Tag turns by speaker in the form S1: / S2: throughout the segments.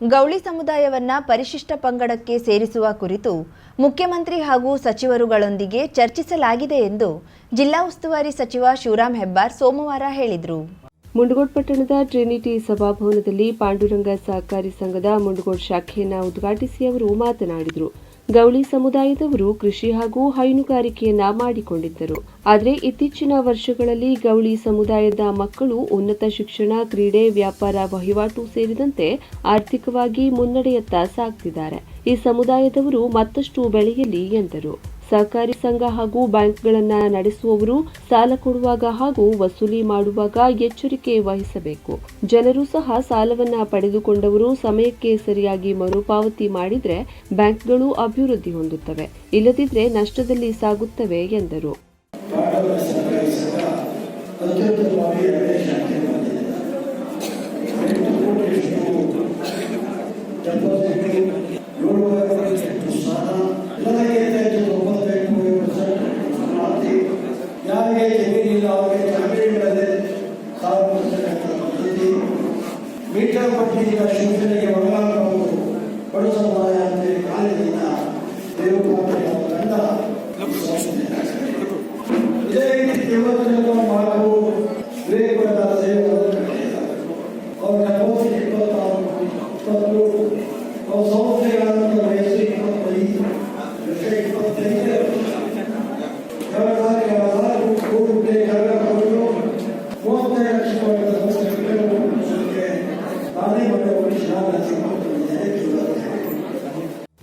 S1: ಗೌಳಿ ಸಮುದಾಯವನ್ನ ಪರಿಶಿಷ್ಟ ಪಂಗಡಕ್ಕೆ ಸೇರಿಸುವ ಕುರಿತು ಮುಖ್ಯಮಂತ್ರಿ ಹಾಗೂ ಸಚಿವರುಗಳೊಂದಿಗೆ ಚರ್ಚಿಸಲಾಗಿದೆ ಎಂದು ಜಿಲ್ಲಾ ಉಸ್ತುವಾರಿ ಸಚಿವ ಶಿವರಾಮ್ ಹೆಬ್ಬಾರ್ ಸೋಮವಾರ ಹೇಳಿದರು.
S2: ಮುಂಡಗೋಡ್ ಪಟ್ಟಣದ ಟ್ರಿನಿಟಿ ಸಭಾಭವನದಲ್ಲಿ ಪಾಂಡುರಂಗ ಸಹಕಾರಿ ಸಂಘದ ಮುಂಡಗೋಡ್ ಶಾಖೆಯನ್ನು ಉದ್ಘಾಟಿಸಿ ಅವರು ಮಾತನಾಡಿದರು. ಗೌಳಿ ಸಮುದಾಯದವರು ಕೃಷಿ ಹಾಗೂ ಹೈನುಗಾರಿಕೆಯನ್ನ ಮಾಡಿಕೊಂಡಿದ್ದರು. ಆದರೆ ಇತ್ತೀಚಿನ ವರ್ಷಗಳಲ್ಲಿ ಗೌಳಿ ಸಮುದಾಯದ ಮಕ್ಕಳು ಉನ್ನತ ಶಿಕ್ಷಣ, ಕ್ರೀಡೆ, ವ್ಯಾಪಾರ, ವಹಿವಾಟು ಸೇರಿದಂತೆ ಆರ್ಥಿಕವಾಗಿ ಮುನ್ನಡೆಯತ್ತ ಸಾಗ್ತಿದ್ದಾರೆ. ಈ ಸಮುದಾಯದವರು ಮತ್ತಷ್ಟು ಬೆಳೆಯಲಿ ಎಂದರು. ಸಹಕಾರಿ ಸಂಘ ಹಾಗೂ ಬ್ಯಾಂಕ್ಗಳನ್ನು ನಡೆಸುವವರು ಸಾಲ ಕೊಡುವಾಗ ಹಾಗೂ ವಸೂಲಿ ಮಾಡುವಾಗ ಎಚ್ಚರಿಕೆ ವಹಿಸಬೇಕು. ಜನರು ಸಹ ಸಾಲವನ್ನ ಪಡೆದುಕೊಂಡವರು ಸಮಯಕ್ಕೆ ಸರಿಯಾಗಿ ಮರುಪಾವತಿ ಮಾಡಿದರೆ ಬ್ಯಾಂಕ್ಗಳು ಅಭಿವೃದ್ಧಿ ಹೊಂದುತ್ತವೆ. ಇಲ್ಲದಿದ್ರೆ ನಷ್ಟದಲ್ಲಿ ಸಾಗುತ್ತವೆ ಎಂದರು.
S3: ಇದೇ ರೀತಿ ದೇವಸ್ಥಾನ ಮಾಡಲು ವಿವೇಕವಾದ ಸೇವೆಗಳನ್ನು ಅವ್ರ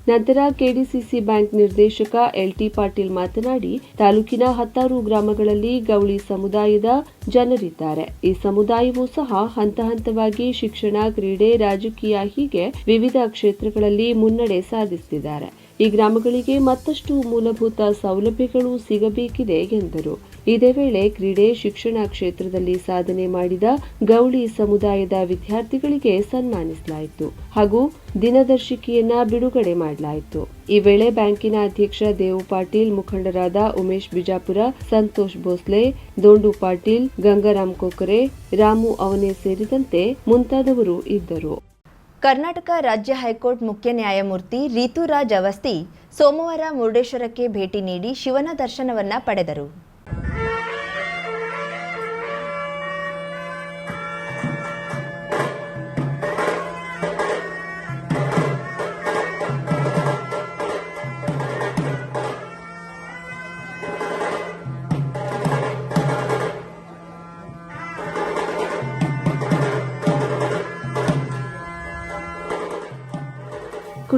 S2: ನಂತರ ಕೆಡಿಸಿಸಿ ಬ್ಯಾಂಕ್ ನಿರ್ದೇಶಕ ಎಲ್ಟಿ ಪಾಟೀಲ್ ಮಾತನಾಡಿ, ತಾಲೂಕಿನ ಹತ್ತಾರು ಗ್ರಾಮಗಳಲ್ಲಿ ಗೌಳಿ ಸಮುದಾಯದ ಜನರಿದ್ದಾರೆ. ಈ ಸಮುದಾಯವು ಸಹ ಹಂತ ಹಂತವಾಗಿ ಶಿಕ್ಷಣ, ಕ್ರೀಡೆ, ರಾಜಕೀಯ ಹೀಗೆ ವಿವಿಧ ಕ್ಷೇತ್ರಗಳಲ್ಲಿ ಮುನ್ನಡೆ ಸಾಧಿಸುತ್ತಿದ್ದಾರೆ ಈ ಗ್ರಾಮಗಳಿಗೆ ಮತ್ತಷ್ಟು ಮೂಲಭೂತ ಸೌಲಭ್ಯಗಳು ಸಿಗಬೇಕಿದೆ ಎಂದರು. ಇದೇ ವೇಳೆ ಕ್ರೀಡೆ ಶಿಕ್ಷಣ ಕ್ಷೇತ್ರದಲ್ಲಿ ಸಾಧನೆ ಮಾಡಿದ ಗೌಳಿ ಸಮುದಾಯದ ವಿದ್ಯಾರ್ಥಿಗಳಿಗೆ ಸನ್ಮಾನಿಸಲಾಯಿತು ಹಾಗೂ ದಿನದರ್ಶಿಕೆಯನ್ನ ಬಿಡುಗಡೆ ಮಾಡಲಾಯಿತು. ಈ ವೇಳೆ ಬ್ಯಾಂಕಿನ ಅಧ್ಯಕ್ಷ ದೇವು ಪಾಟೀಲ್, ಮುಖಂಡರಾದ ಉಮೇಶ್ ಬಿಜಾಪುರ, ಸಂತೋಷ್ ಭೋಸ್ಲೆ, ದೋಂಡು ಪಾಟೀಲ್, ಗಂಗಾರಾಮ್ ಕೊಕರೆ ರಾಮು ಅವನೆ ಸೇರಿದಂತೆ ಮುಂತಾದವರು ಇದ್ದರು.
S1: ಕರ್ನಾಟಕ ರಾಜ್ಯ ಹೈಕೋರ್ಟ್ ಮುಖ್ಯ ನ್ಯಾಯಮೂರ್ತಿ ರೀತುರಾಜ್ ಅವಸ್ತಿ ಸೋಮವಾರ ಮುರುಡೇಶ್ವರಕ್ಕೆ ಭೇಟಿ ನೀಡಿ ಶಿವನ ದರ್ಶನವನ್ನ ಪಡೆದರು.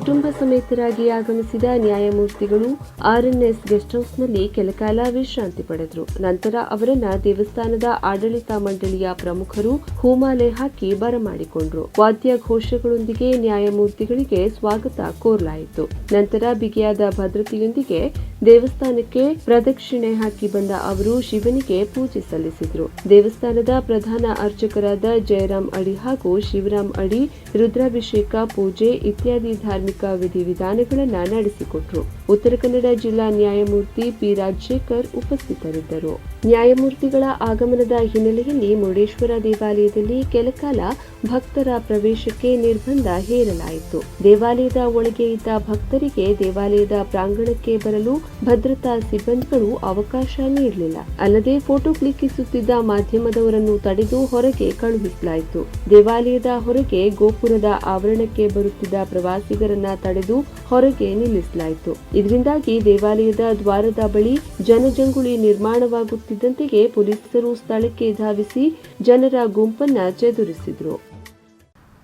S2: ಕುಟುಂಬ ಸಮೇತರಾಗಿ ಆಗಮಿಸಿದ ನ್ಯಾಯಮೂರ್ತಿಗಳು ಆರ್ಎನ್ಎಸ್ ಗೆಸ್ಟ್ ಹೌಸ್ನಲ್ಲಿ ಕೆಲಕಾಲ ವಿಶ್ರಾಂತಿ ಪಡೆದರು. ನಂತರ ಅವರನ್ನ ದೇವಸ್ಥಾನದ ಆಡಳಿತ ಮಂಡಳಿಯ ಪ್ರಮುಖರು ಹೂಮಾಲೆ ಹಾಕಿ ಬರಮಾಡಿಕೊಂಡ್ರು. ವಾದ್ಯ ಘೋಷಗಳೊಂದಿಗೆ ನ್ಯಾಯಮೂರ್ತಿಗಳಿಗೆ ಸ್ವಾಗತ ಕೋರಲಾಯಿತು. ನಂತರ ಬಿಗಿಯಾದ ಭದ್ರತೆಯೊಂದಿಗೆ ದೇವಸ್ಥಾನಕ್ಕೆ ಪ್ರದಕ್ಷಿಣೆ ಹಾಕಿ ಬಂದ ಅವರು ಶಿವನಿಗೆ ಪೂಜೆ ಸಲ್ಲಿಸಿದ್ರು. ದೇವಸ್ಥಾನದ ಪ್ರಧಾನ ಅರ್ಚಕರಾದ ಜಯರಾಮ್ ಅಡಿ ಹಾಗೂ ಶಿವರಾಮ್ ಅಡಿ, ರುದ್ರಾಭಿಷೇಕ, ಪೂಜೆ ಇತ್ಯಾದಿ ಧಾರ್ಮಿಕ ವಿಧಿವಿಧಾನಗಳನ್ನ ನಡೆಸಿಕೊಟ್ರು. ಉತ್ತರ ಕನ್ನಡ ಜಿಲ್ಲಾ ನ್ಯಾಯಮೂರ್ತಿ ಪಿ ರಾಜಶೇಖರ್ ಉಪಸ್ಥಿತರಿದ್ದರು. ನ್ಯಾಯಮೂರ್ತಿಗಳ ಆಗಮನದ ಹಿನ್ನೆಲೆಯಲ್ಲಿ ಮುರುಡೇಶ್ವರ ದೇವಾಲಯದಲ್ಲಿ ಕೆಲಕಾಲ ಭಕ್ತರ ಪ್ರವೇಶಕ್ಕೆ ನಿರ್ಬಂಧ ಹೇರಲಾಯಿತು. ದೇವಾಲಯದ ಒಳಗೆ ಇದ್ದ ಭಕ್ತರಿಗೆ ದೇವಾಲಯದ ಪ್ರಾಂಗಣಕ್ಕೆ ಬರಲು ಭದ್ರತಾ ಸಿಬ್ಬಂದಿಗಳು ಅವಕಾಶ ನೀಡಲಿಲ್ಲ. ಅಲ್ಲದೆ ಫೋಟೋ ಕ್ಲಿಕ್ಕಿಸುತ್ತಿದ್ದ ಮಾಧ್ಯಮದವರನ್ನು ತಡೆದು ಹೊರಗೆ ಕಳುಹಿಸಲಾಯಿತು. ದೇವಾಲಯದ ಹೊರಗೆ ಗೋಪುರದ ಆವರಣಕ್ಕೆ ಬರುತ್ತಿದ್ದ ಪ್ರವಾಸಿಗರನ್ನ ತಡೆದು ಹೊರಗೆ ನಿಲ್ಲಿಸಲಾಯಿತು. ಇದರಿಂದಾಗಿ ದೇವಾಲಯದ ದ್ವಾರದ ಬಳಿ ಜನಜಂಗುಳಿ ನಿರ್ಮಾಣವಾಗುತ್ತಿದ್ದಂತೆಯೇ ಪೊಲೀಸರು ಸ್ಥಳಕ್ಕೆ ಧಾವಿಸಿ ಜನರ ಗುಂಪನ್ನ ಚದುರಿಸಿದರು.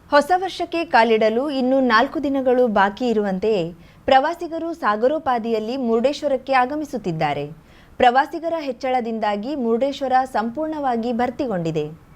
S1: ಹೊಸ ವರ್ಷಕ್ಕೆ ಕಾಲಿಡಲು ಇನ್ನು ನಾಲ್ಕು ದಿನಗಳು ಬಾಕಿ ಇರುವಂತೆಯೇ ಪ್ರವಾಸಿಗರು ಸಾಗರೋಪಾದಿಯಲ್ಲಿ ಮುರುಡೇಶ್ವರಕ್ಕೆ ಆಗಮಿಸುತ್ತಿದ್ದಾರೆ. ಪ್ರವಾಸಿಗರ ಹೆಚ್ಚಳದಿಂದಾಗಿ ಮುರುಡೇಶ್ವರ ಸಂಪೂರ್ಣವಾಗಿ ಭರ್ತಿಗೊಂಡಿದೆ.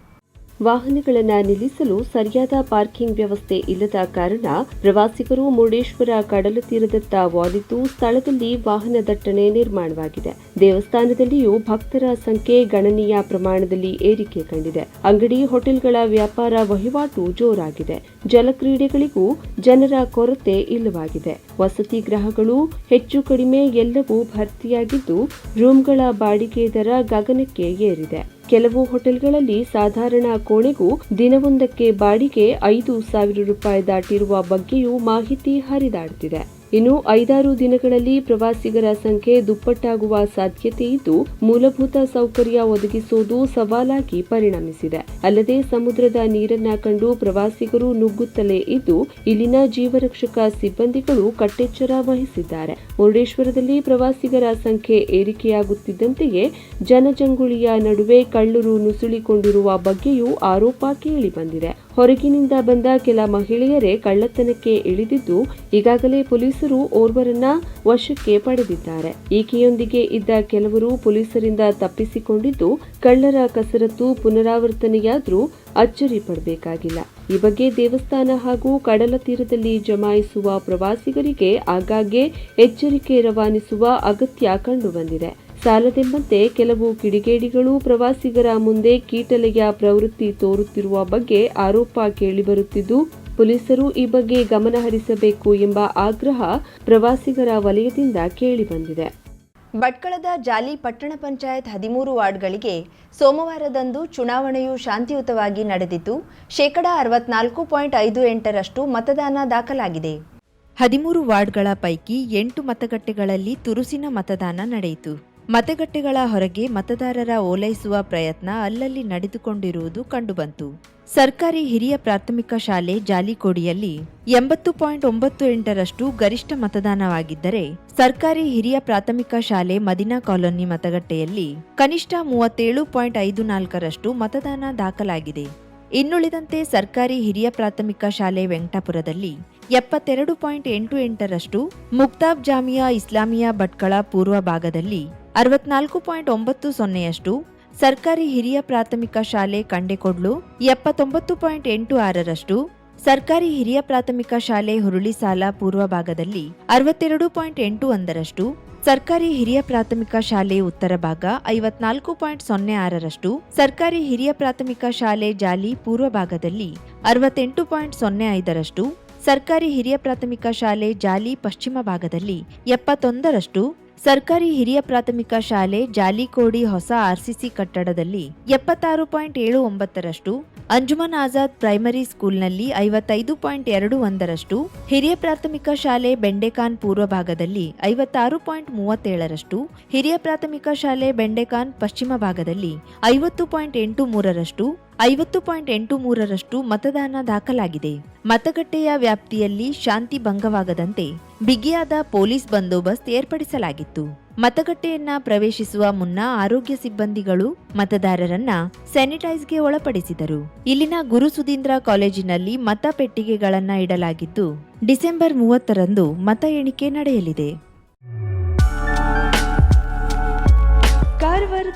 S2: ವಾಹನಗಳನ್ನ ನಿಲ್ಲಿಸಲು ಸರಿಯಾದ ಪಾರ್ಕಿಂಗ್ ವ್ಯವಸ್ಥೆ ಇಲ್ಲದ ಕಾರಣ ಪ್ರವಾಸಿಗರು ಮುರುಡೇಶ್ವರ ಕಡಲ ತೀರದತ್ತ ವಾಲಿದ್ದು ಸ್ಥಳದಲ್ಲಿ ವಾಹನ ದಟ್ಟಣೆ ನಿರ್ಮಾಣವಾಗಿದೆ. ದೇವಸ್ಥಾನದಲ್ಲಿಯೂ ಭಕ್ತರ ಸಂಖ್ಯೆ ಗಣನೀಯ ಪ್ರಮಾಣದಲ್ಲಿ ಏರಿಕೆ ಕಂಡಿದೆ. ಅಂಗಡಿ, ಹೋಟೆಲ್ಗಳ ವ್ಯಾಪಾರ ವಹಿವಾಟು ಜೋರಾಗಿದೆ. ಜಲಕ್ರೀಡೆಗಳಿಗೂ ಜನರ ಕೊರತೆ ಇಲ್ಲವಾಗಿದೆ. ವಸತಿ ಗೃಹಗಳು ಹೆಚ್ಚು ಕಡಿಮೆ ಎಲ್ಲವೂ ಭರ್ತಿಯಾಗಿದ್ದು ರೂಮ್ಗಳ ಬಾಡಿಗೆ ದರ ಗಗನಕ್ಕೆ ಏರಿದೆ. ಕೆಲವು ಹೋಟೆಲ್ಗಳಲ್ಲಿ ಸಾಧಾರಣ ಕೋಣೆಗೂ ದಿನವೊಂದಕ್ಕೆ ಬಾಡಿಗೆ ಐದು ಸಾವಿರ ರೂಪಾಯಿ ದಾಟಿರುವ ಬಗ್ಗೆಯೂ ಮಾಹಿತಿ ಹರಿದಾಡುತ್ತಿದೆ ಇನ್ನು ಐದಾರು ದಿನಗಳಲ್ಲಿ ಪ್ರವಾಸಿಗರ ಸಂಖ್ಯೆ ದುಪ್ಪಟ್ಟಾಗುವ ಸಾಧ್ಯತೆ ಇದ್ದು, ಮೂಲಭೂತ ಸೌಕರ್ಯ ಒದಗಿಸುವುದು ಸವಾಲಾಗಿ ಪರಿಣಮಿಸಿದೆ. ಅಲ್ಲದೆ ಸಮುದ್ರದ ನೀರನ್ನ ಕಂಡು ಪ್ರವಾಸಿಗರು ನುಗ್ಗುತ್ತಲೇ ಇದ್ದು, ಇಲ್ಲಿನ ಜೀವರಕ್ಷಕ ಸಿಬ್ಬಂದಿಗಳು ಕಟ್ಟೆಚ್ಚರ ವಹಿಸಿದ್ದಾರೆ. ಮುರುಡೇಶ್ವರದಲ್ಲಿ ಪ್ರವಾಸಿಗರ ಸಂಖ್ಯೆ ಏರಿಕೆಯಾಗುತ್ತಿದ್ದಂತೆಯೇ ಜನಜಂಗುಳಿಯ ನಡುವೆ ಕಳ್ಳರು ನುಸುಳಿಕೊಂಡಿರುವ ಬಗ್ಗೆಯೂ ಆರೋಪ ಕೇಳಿಬಂದಿದೆ. ಹೊರಗಿನಿಂದ ಬಂದ ಕೆಲ ಮಹಿಳೆಯರೇ ಕಳ್ಳತನಕ್ಕೆ ಇಳಿದಿದ್ದು, ಈಗಾಗಲೇ ಪೊಲೀಸರು ಓರ್ವರನ್ನ ವಶಕ್ಕೆ ಪಡೆದಿದ್ದಾರೆ. ಈಕೆಯೊಂದಿಗೆ ಇದ್ದ ಕೆಲವರು ಪೊಲೀಸರಿಂದ ತಪ್ಪಿಸಿಕೊಂಡಿದ್ದು, ಕಳ್ಳರ ಕಸರತ್ತು ಪುನರಾವರ್ತನೆಯಾದರೂ ಅಚ್ಚರಿ ಪಡಬೇಕಾಗಿಲ್ಲ. ಈ ಬಗ್ಗೆ ದೇವಸ್ಥಾನ ಹಾಗೂ ಕಡಲ ತೀರದಲ್ಲಿ ಜಮಾಯಿಸುವ ಪ್ರವಾಸಿಗರಿಗೆ ಆಗಾಗ್ಗೆ ಎಚ್ಚರಿಕೆ ರವಾನಿಸುವ ಅಗತ್ಯ ಕಂಡುಬಂದಿದೆ. ಸಾಲದೆಂಬಂತೆ ಕೆಲವು ಕಿಡಿಗೇಡಿಗಳು ಪ್ರವಾಸಿಗರ ಮುಂದೆ ಕೀಟಲೆಯ ಪ್ರವೃತ್ತಿ ತೋರುತ್ತಿರುವ ಬಗ್ಗೆ ಆರೋಪ ಕೇಳಿಬರುತ್ತಿದ್ದು, ಪೊಲೀಸರು ಈ ಬಗ್ಗೆ ಗಮನಹರಿಸಬೇಕು ಎಂಬ ಆಗ್ರಹ ಪ್ರವಾಸಿಗರ ವಲಯದಿಂದ ಕೇಳಿಬಂದಿದೆ.
S1: ಭಟ್ಕಳದ ಜಾಲಿ ಪಟ್ಟಣ ಪಂಚಾಯತ್ ಹದಿಮೂರು ವಾರ್ಡ್ಗಳಿಗೆ ಸೋಮವಾರದಂದು ಚುನಾವಣೆಯು ಶಾಂತಿಯುತವಾಗಿ ನಡೆದಿದ್ದು, ಶೇಕಡಾ ಅರವತ್ನಾಲ್ಕು ಪಾಯಿಂಟ್ ಐದು ಎಂಟರಷ್ಟು ಮತದಾನ ದಾಖಲಾಗಿದೆ. ಹದಿಮೂರು ವಾರ್ಡ್ಗಳ ಪೈಕಿ ಎಂಟು ಮತಗಟ್ಟೆಗಳಲ್ಲಿ ತುರುಸಿನ ಮತದಾನ ನಡೆಯಿತು. ಮತಗಟ್ಟೆಗಳ ಹೊರಗೆ ಮತದಾರರ ಓಲೈಸುವ ಪ್ರಯತ್ನ ಅಲ್ಲಲ್ಲಿ ನಡೆದುಕೊಂಡಿರುವುದು ಕಂಡುಬಂತು. ಸರ್ಕಾರಿ ಹಿರಿಯ ಪ್ರಾಥಮಿಕ ಶಾಲೆ ಜಾಲಿಕೋಡಿಯಲ್ಲಿ ಎಂಬತ್ತು ಪಾಯಿಂಟ್ ಒಂಬತ್ತು ಎಂಟರಷ್ಟು ಗರಿಷ್ಠ ಮತದಾನವಾಗಿದ್ದರೆ ಸರ್ಕಾರಿ ಹಿರಿಯ ಪ್ರಾಥಮಿಕ ಶಾಲೆ ಮದಿನಾ ಕಾಲೋನಿ ಮತಗಟ್ಟೆಯಲ್ಲಿ ಕನಿಷ್ಠ ಮೂವತ್ತೇಳು ಪಾಯಿಂಟ್ ಐದು ನಾಲ್ಕರಷ್ಟು ಮತದಾನ ದಾಖಲಾಗಿದೆ. ಇನ್ನುಳಿದಂತೆ ಸರ್ಕಾರಿ ಹಿರಿಯ ಪ್ರಾಥಮಿಕ ಶಾಲೆ ವೆಂಕಟಾಪುರದಲ್ಲಿ ಎಪ್ಪತ್ತೆರಡು ಪಾಯಿಂಟ್ ಎಂಟು ಎಂಟರಷ್ಟು ಮುಕ್ತಾಬ್ ಜಾಮಿಯಾ ಇಸ್ಲಾಮಿಯಾ ಭಟ್ಕಳ ಪೂರ್ವ ಭಾಗದಲ್ಲಿ ಅರವತ್ನಾಲ್ಕು ಪಾಯಿಂಟ್ ಒಂಬತ್ತು ಸೊನ್ನೆಯಷ್ಟು, ಸರ್ಕಾರಿ ಹಿರಿಯ ಪ್ರಾಥಮಿಕ ಶಾಲೆ ಕಂಡೆಕೊಡ್ಲು ಎಪ್ಪತ್ತೊಂಬತ್ತು ಪಾಯಿಂಟ್ ಎಂಟು ಆರರಷ್ಟು, ಸರ್ಕಾರಿ ಹಿರಿಯ ಪ್ರಾಥಮಿಕ ಶಾಲೆ ಹುರುಳಿಸಾಲ ಪೂರ್ವ ಭಾಗದಲ್ಲಿ ಅರವತ್ತೆರಡು ಪಾಯಿಂಟ್ ಎಂಟು ಒಂದರಷ್ಟು, ಸರ್ಕಾರಿ ಹಿರಿಯ ಪ್ರಾಥಮಿಕ ಶಾಲೆ ಉತ್ತರ ಭಾಗ ಐವತ್ನಾಲ್ಕು ಪಾಯಿಂಟ್ ಸೊನ್ನೆ ಆರರಷ್ಟು, ಸರ್ಕಾರಿ ಹಿರಿಯ ಪ್ರಾಥಮಿಕ ಶಾಲೆ ಜಾಲಿ ಪೂರ್ವ ಭಾಗದಲ್ಲಿ ಅರವತ್ತೆಂಟು ಪಾಯಿಂಟ್ ಸೊನ್ನೆ ಐದರಷ್ಟು, ಸರ್ಕಾರಿ ಹಿರಿಯ ಪ್ರಾಥಮಿಕ ಶಾಲೆ ಜಾಲಿ ಪಶ್ಚಿಮ ಭಾಗದಲ್ಲಿ ಎಪ್ಪತ್ತೊಂದರಷ್ಟು ಸರ್ಕಾರಿ ಹಿರಿಯ ಪ್ರಾಥಮಿಕ ಶಾಲೆ ಜಾಲಿಕೋಡಿ ಹೊಸ ಆರ್ಸಿಸಿ ಕಟ್ಟಡದಲ್ಲಿ ಎಪ್ಪತ್ತಾರು ಪಾಯಿಂಟ್ ಏಳು ಒಂಬತ್ತರಷ್ಟು, ಅಂಜುಮನ್ ಆಜಾದ್ ಪ್ರೈಮರಿ ಸ್ಕೂಲ್ನಲ್ಲಿ ಐವತ್ತೈದು ಪಾಯಿಂಟ್ ಎರಡು ಒಂದರಷ್ಟು, ಹಿರಿಯ ಪ್ರಾಥಮಿಕ ಶಾಲೆ ಬೆಂಡೆಕಾನ್ ಪೂರ್ವ ಭಾಗದಲ್ಲಿ ಐವತ್ತಾರು ಪಾಯಿಂಟ್ ಮೂವತ್ತೇಳರಷ್ಟು, ಹಿರಿಯ ಪ್ರಾಥಮಿಕ ಶಾಲೆ ಬೆಂಡೆಕಾನ್ ಪಶ್ಚಿಮ ಭಾಗದಲ್ಲಿ ಐವತ್ತು ಪಾಯಿಂಟ್ ಎಂಟು ಮೂರರಷ್ಟು, ಐವತ್ತು ಪಾಯಿಂಟ್ ಎಂಟು ಮೂರರಷ್ಟು ಮತದಾನ ದಾಖಲಾಗಿದೆ. ಮತಗಟ್ಟೆಯ ವ್ಯಾಪ್ತಿಯಲ್ಲಿ ಶಾಂತಿ ಭಂಗವಾಗದಂತೆ ಬಿಗಿಯಾದ ಪೊಲೀಸ್ ಬಂದೋಬಸ್ತ್ ಏರ್ಪಡಿಸಲಾಗಿತ್ತು. ಮತಗಟ್ಟೆಯನ್ನ ಪ್ರವೇಶಿಸುವ ಮುನ್ನ ಆರೋಗ್ಯ ಸಿಬ್ಬಂದಿಗಳು ಮತದಾರರನ್ನ ಸ್ಯಾನಿಟೈಸ್ಗೆ ಒಳಪಡಿಸಿದರು. ಇಲ್ಲಿನ ಗುರು ಸುಧೀಂದ್ರ ಕಾಲೇಜಿನಲ್ಲಿ ಮತ ಪೆಟ್ಟಿಗೆಗಳನ್ನ ಇಡಲಾಗಿದ್ದು, ಡಿಸೆಂಬರ್ ಮೂವತ್ತರಂದು ಮತ ಎಣಿಕೆ ನಡೆಯಲಿದೆ.